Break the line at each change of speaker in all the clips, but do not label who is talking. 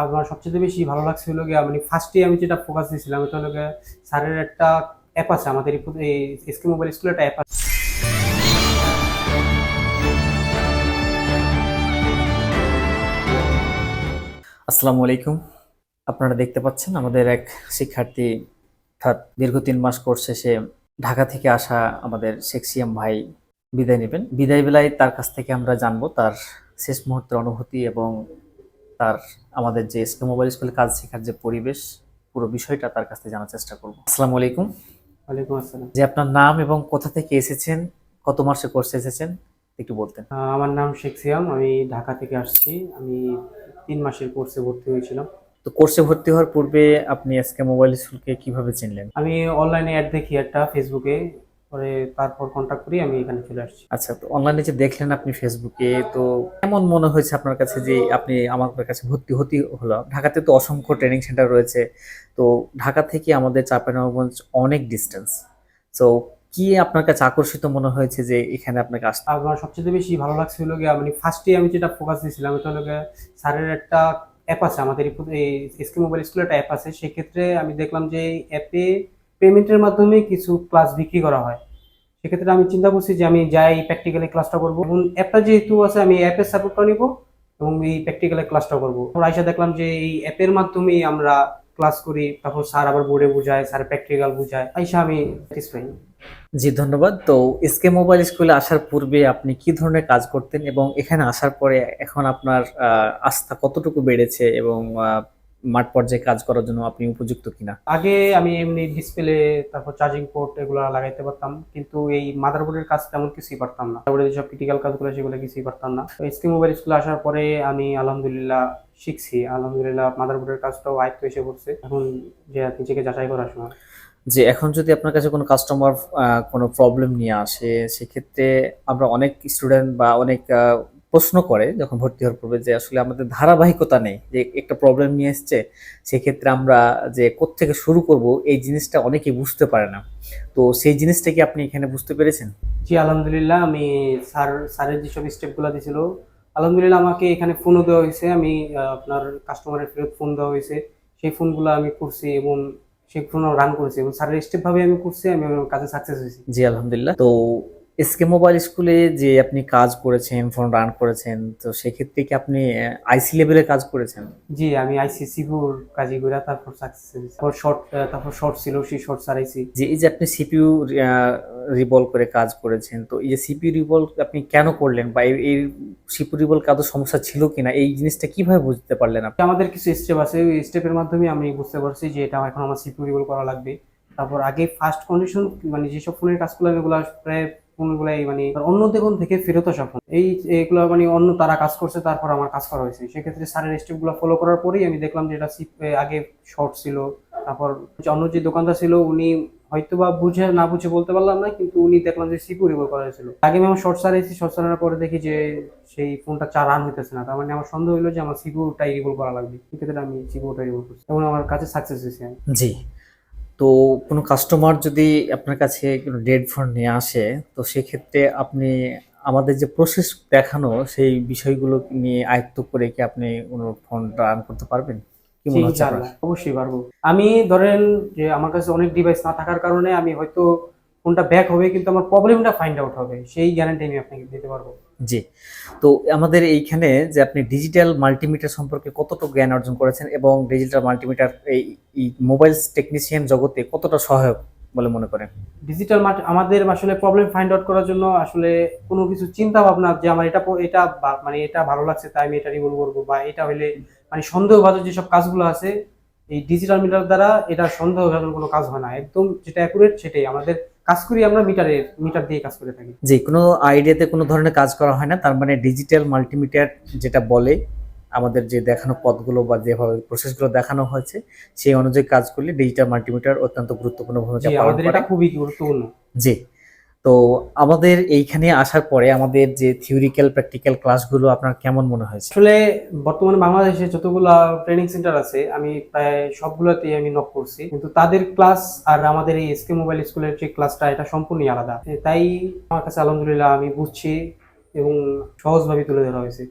আমার সবচেয়ে বেশি ভালো লাগছে হলো গিয়ে মানে ফার্স্টে আমি যেটা ফোকাস দিয়েছিলাম এটা হলো গিয়ে স্যারের একটা অ্যাপ আছে, আমাদের এই এসকে মোবাইল স্কুলের একটা অ্যাপ আছে।
আসসালামু আলাইকুম। আপনারা দেখতে পাচ্ছেন আমাদের এক শিক্ষার্থী অর্থাৎ দীর্ঘ তিন মাস কোর্স শেষে ঢাকা থেকে আসা আমাদের শেখ সিয়াম ভাই বিদায় নেবেন। বিদায় বেলায় তার কাছ থেকে আমরা জানব তার শেষ মুহূর্তের অনুভূতি এবং তার আমাদের যে এসকে মোবাইল স্কুলে কাজ শেখার যে পরিবেশ পুরো বিষয়টা তার কাছ থেকে জানার চেষ্টা করব। আসসালামু আলাইকুম।
ওয়ালাইকুম আসসালাম।
যে আপনার নাম এবং কোথা থেকে এসেছেন কত মাসে কোর্সে এসেছেন একটু বলতেন।
আমার নাম শেখ সিয়াম আমি ঢাকা থেকে আসছি। আমি তিন মাসের কোর্সে ভর্তি হয়েছিলাম।
তো কোর্সে ভর্তি হওয়ার পূর্বে আপনি এসকে মোবাইল স্কুলকে কীভাবে চিনলেন?
আমি অনলাইনে অ্যাড দেখি একটা ফেসবুকে পরে তারপর কন্ট্যাক্ট করি আমি এখানে চলে আসছি।
আচ্ছা তো অনলাইনে যে দেখলেন আপনি ফেসবুকে তো কেমন মনে হয়েছে আপনার কাছে যে আপনি আমার কাছে ভর্তি হতে হলো? ঢাকাতে তো অসংখ্য ট্রেনিং সেন্টার রয়েছে তো ঢাকা থেকে আমাদের চাঁপাইনবাবগঞ্জ অনেক ডিস্টেন্স তো কি আপনার কাছে আকর্ষিত মনে হয়েছে যে এখানে আপনাকে আসতে?
আমার সবচেয়ে বেশি ভালো লাগছে হলো গিয়ে মানে ফার্স্টে আমি যেটা ফোকাস দিয়েছিলাম এটা হলো গিয়ে স্যারের একটা অ্যাপ আছে আমাদের এই এসকে মোবাইল স্কুলে একটা অ্যাপ আছে সেক্ষেত্রে আমি দেখলাম যে এই অ্যাপে পেমেন্টের মাধ্যমে কিছু ক্লাস বিক্রি করা হয়। সেক্ষেত্রে আমি চিন্তা করছি যে আমি যাই প্র্যাকটিক্যালি ক্লাসটা করব। এবং অ্যাপটা যেহেতু আছে, আমি অ্যাপের সাপোর্টটা নিব এবং এই প্র্যাকটিক্যালি ক্লাসটা করব। আইসা দেখলাম যে এই অ্যাপের মাধ্যমেই আমরা ক্লাস করি তারপর স্যার আবার বোর্ডে বোঝায় স্যার প্র্যাকটিক্যাল বোঝায়। আইসা আমি স্যাটিসফাই
জি, ধন্যবাদ। তো এসকে মোবাইল স্কুলে আসার পূর্বে আপনি কি ধরনের কাজ করতেন এবং এখানে আসার পরে এখন আপনার আস্থা কতটুকু বেড়েছে এবং মাঠ পর্যায়ে কাজ করার জন্য আপনি উপযুক্ত কিনা?
আগে আমি এমনি ডিসপ্লে তারপর চার্জিং পোর্ট এগুলো লাগাইতে পারতাম কিন্তু এই মাদারবোর্ডের কাজ তেমন কিছুই পারতাম না। মাদারবোর্ডের যেসব ক্রিটিক্যাল কাজগুলো সেগুলো কিছুই পারতাম না। তো এসকে মোবাইল স্কুলে আসার পরে আমি আলহামদুলিল্লাহ শিখছি। আলহামদুলিল্লাহ মাদারবোর্ডের কাজটাও আয়ত্ত এসে পড়ছে। এখন যে নিজেকে যাচাই করার সময়।
যে এখন যদি আপনার কাছে কোনো কাস্টমার কোনো প্রবলেম নিয়ে আসে সেক্ষেত্রে আমরা অনেক স্টুডেন্ট বা অনেক প্রশ্ন করে যখন ভর্তি হওয়ার পূর্বে যে আসলে আমাদের ধারাবাহিকতা নেই যে একটা প্রবলেম নিয়ে এসছে সেক্ষেত্রে আমরা যে কোত্থেকে শুরু করব এই জিনিসটা অনেকেই বুঝতে পারে না। তো সেই জিনিসটা কি আপনি এখানে বুঝতে পেরেছেন?
জি আলহামদুলিল্লাহ আমি স্যার স্যারের যেসব স্টেপগুলো দিয়েছিল আলহামদুলিল্লাহ আমাকে এখানে ফোনও দেওয়া হয়েছে। আমি আপনার কাস্টমারের ফেরত ফোন দেওয়া হয়েছে। সেই ফোনগুলো আমি করছি এবং সেই ফোনও রান করেছি এবং স্যারের স্টেপ ভাবে আমি করছি আমি আমার কাজে সাকসেস হয়েছি।
জি আলহামদুলিল্লাহ। তো এসকে মোবাইল স্কুলে যে আপনি কাজ করেছেন ফোন রান করেছেন তো সেক্ষেত্রে কি আপনি আইসি লেভেলে কাজ করেছেন?
জি আমি আইসিসি পুর কাজী করে তারপর সাকসেস তারপর শর্ট তারপর শর্ট ছিল সেই শর্ট সারাইছি
যে এই যে আপনি সিপিইউ রিভলভ করে কাজ করেছেন তো এই যে সিপিইউ রিভলভ আপনি কেন করলেন বা এই- সিপিইউ রিভলভ কাজও সমস্যা ছিল কিনা? এই জিনিসটা কীভাবে বুঝতে পারলেন আপনি?
আমাদের কিছু স্টেপ আছে ওই স্টেপের মাধ্যমে আমি বুঝতে পারছি যে এটা এখন আমার সিকিউরিবল করা লাগবে। তারপর আগে ফার্স্ট কন্ডিশন মানে যেসব ফোনের কাজ করলাম এগুলো প্রায় ফোনগুলাই মানে অন্য দেখুন থেকে ফেরত আসা ফোন এই এগুলো মানে অন্য তারা কাজ করছে, তারপর আমার কাজ করা হয়েছে। সেক্ষেত্রে স্যারের স্টেপগুলো ফলো করার পরেই আমি দেখলাম যে এটা আগে শর্ট ছিল। তারপর অন্য যে দোকানদার ছিল, উনি হয়তো বা বুঝে না বুঝে বলতে পারলাম না, কিন্তু উনি দেখলাম যে সিকিউরিবল করা হয়েছিল। আগে আমি আমার শর্ট সারাইছি শর্ট সারানোর পরে দেখি যে সেই ফোনটা চা রান হইতেছে না। তার মানে আমার সন্দেহ হলো যে আমার সিকিউরটা রিভল করা লাগবে। সেক্ষেত্রে আমি সিকিউরটা রিভল করছি। এবং আমার কাছে সাকসেস হয়েছে।
জি। তো কোনো কাস্টমার যদি আপনার কাছে কোনো ডেড ফোন নিয়ে আসে, তো সেক্ষেত্রে আপনি আমাদের যে প্রসেস দেখানো, সেই বিষয়গুলো নিয়ে আয়ত্ত করে কি আপনি কোনো ফোন রান করতে পারবেন?
অবশ্যই পারব। আমি ধরেন যে আমার কাছে অনেক ডিভাইস না থাকার কারণে আমি হয়তো ফোনটা ব্যাক হবে, কিন্তু আমার প্রবলেমটা ফাইন্ড আউট হবে। সেই গ্যারান্টি আমি আপনাকে দিতে পারব।
জি। তো আমাদের এইখানে যে আপনি ডিজিটাল মাল্টিমিটার সম্পর্কে কতটা জ্ঞান অর্জন করেছেন এবং ডিজিটাল মাল্টিমিটার এই মোবাইল টেকনিশিয়ান জগতে কতটা সহায়ক বলে মনে করেন?
ডিজিটাল আমাদের আসলে প্রবলেম ফাইন্ড আউট করার জন্য আসলে কোনো কিছু চিন্তা ভাবনা যে আমার এটা এটা মানে এটা ভালো লাগছে, তাই আমি এটা রিভল করব বা এটা হইলে মানে সন্দেহভাজন যেসব কাজগুলো আছে, এই ডিজিটাল মিটার দ্বারা এটা সন্দেহভাজন কোনো কাজ হয় না। একদম যেটা অ্যাকুরেট সেটাই। আমাদের কাজ করি আমরা মিটারের মিটার দিয়ে কাজ করে থাকি।
যে কোনো আইডিয়াতে কোনো ধরনের কাজ করা হয় না তার মানে ডিজিটাল মাল্টিমিটার যেটা বলে আমাদের যে দেখানো পথগুলো বা যেভাবে প্রসেসগুলো দেখানো হয়েছে সেই অনুযায়ী কাজ করলে ডিজিটাল মাল্টিমিটার অত্যন্ত গুরুত্বপূর্ণ ভূমিকা
জি
পালন
আমাদের
করে।
এটা খুবই গুরুত্বপূর্ণ।
জি। তো আমাদের এইখানে আসার পরে আমাদের যে থিওরিক্যাল প্র্যাকটিক্যাল ক্লাসগুলো আপনার কেমন মনে হয়েছে?
আসলে বর্তমানে বাংলাদেশে যতগুলা ট্রেনিং সেন্টার আছে আমি প্রায় সবগুলোতেই আমি নক করছি। কিন্তু তাদের ক্লাস আর আমাদের এই এসকে মোবাইল স্কুলের যে ক্লাসটা এটা সম্পূর্ণই আলাদা। তাই আমার কাছে আলহামদুলিল্লাহ আমি বুঝছি এবং সহজভাবে তুলে ধরা হয়েছে।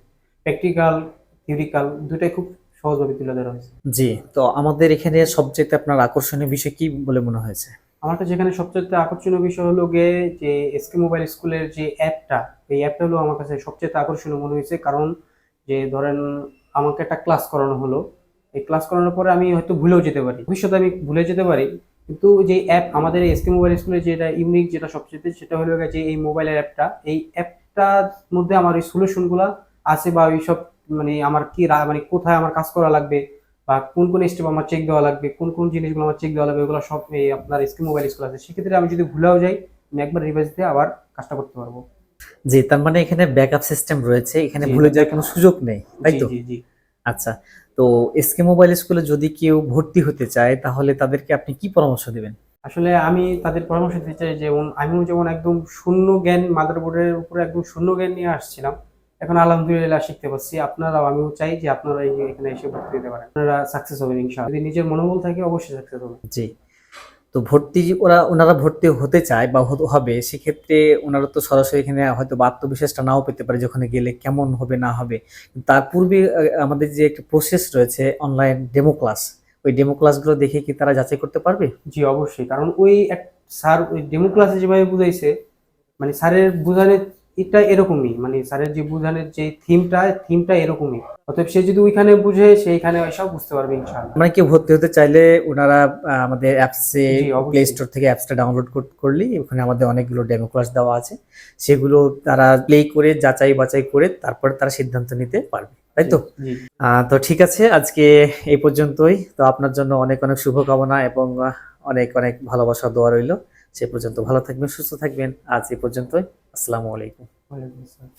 প্র্যাকটিক্যাল থিওরিক্যাল দুটাই খুব সহজভাবে তুলে ধরা হয়েছে।
জি তো আমাদের এখানে সবচেয়ে আপনার আকর্ষণীয় বিষয় কি বলে মনে হয়েছে?
আমার কাছে এখানে সবচেয়ে আকর্ষণীয় বিষয় হলো গিয়ে যে এসকে মোবাইল স্কুলের যে অ্যাপটা এই অ্যাপটা হলো আমার কাছে সবচেয়ে আকর্ষণীয় মনে হয়েছে। কারণ যে ধরেন আমাকে একটা ক্লাস করানো হলো, এই ক্লাস করানোর পরে আমি হয়তো ভুলেও যেতে পারি। ভবিষ্যতে আমি ভুলে যেতে পারি। কিন্তু যে অ্যাপ আমাদের এসকে মোবাইল স্কুলের যেটা ইউনিক যেটা সবচেয়ে সেটা হলো যে এই মোবাইলের অ্যাপটা এই অ্যাপটার মধ্যে আমার এই সলিউশনগুলো আছে বা ওই সব মানে আমার কি মানে কোথায় আমার কাজ করা লাগবে বা কোন কোন স্টেপ আমার চেক দেওয়া লাগবে কোন কোন জিনিসগুলো আমার চেক দেওয়া লাগবে ওগুলো সব এই আপনার স্ক্রিন মোবাইল স্কুল আছে। সেক্ষেত্রে আমি যদি ভুলেও যাই আমি একবার রিভাইজ দিয়ে আবার কাজটা করতে পারব।
জি তার মানে এখানে ব্যাকআপ সিস্টেম রয়েছে এখানে ভুলে যাওয়ার কোনো সুযোগ নেই তাই তো?
জি জি।
আচ্ছা তো এসকে মোবাইল স্কুলে যদি কেউ ভর্তি হতে চায় তাহলে তাদেরকে আপনি কি পরামর্শ দেবেন?
আসলে আমি তাদের পরামর্শ দিতে চাই যেমন আমিও যেমন একদম শূন্য জ্ঞান মাদারবোর্ডের উপরে একদম শূন্য জ্ঞান নিয়ে আসছিলাম এখন আলহামদুলিল্লাহ শিখতে পারছি। আপনারাও আমিও চাই যে আপনারা এই এখানে এসে ভর্তি দিতে পারেন। আপনারা সাকসেস হবেন ইনশাআল্লাহ। যদি নিজের মনোবল থাকে অবশ্যই সাকসেস হবে।
জি। তো ভর্তি ওরা ওনারা ভর্তি হতে চায় বা হতে হবে সেক্ষেত্রে ওনারা তো সরাসরি এখানে হয়তো আত্মবিশ্বাসটা নাও পেতে পারে যে ওখানে গেলে কেমন হবে না হবে। তার পূর্বে আমাদের যে একটা প্রসেস রয়েছে অনলাইন ডেমো ক্লাস ওই ডেমো ক্লাসগুলো দেখে কি তারা যাচাই করতে পারবে?
জি অবশ্যই। কারণ ওই এক স্যার ওই ডেমো ক্লাসে যেভাবে বুঝাইছে মানে স্যারের বোঝানোর এটা এরকমই মানে স্যারের যে বোঝানোর যে থিমটা থিমটা এরকমই। অতএব সে যদি ওইখানে বুঝে সেইখানে সব বুঝতে পারবে ইনশাআল্লাহ।
মানে কেউ ভর্তি হতে চাইলে ওনারা আমাদের অ্যাপসে প্লে স্টোর থেকে অ্যাপসটা ডাউনলোড করলেই ওখানে আমাদের অনেকগুলো ডেমো ক্লাস দেওয়া আছে। সেগুলো তারা প্লে করে যাচাই বাছাই করে তারপর তারা সিদ্ধান্ত নিতে পারবে। তাই তো? আহ, তো ঠিক আছে আজকে এই পর্যন্তই। তো আপনার জন্য অনেক অনেক শুভকামনা এবং অনেক অনেক ভালোবাসা দোয়া রইল। সে পর্যন্ত ভালো থাকবেন সুস্থ থাকবেন। আজ এ পর্যন্তই। আসসালামু আলাইকুম।
ওয়ালাইকুম আসসালাম।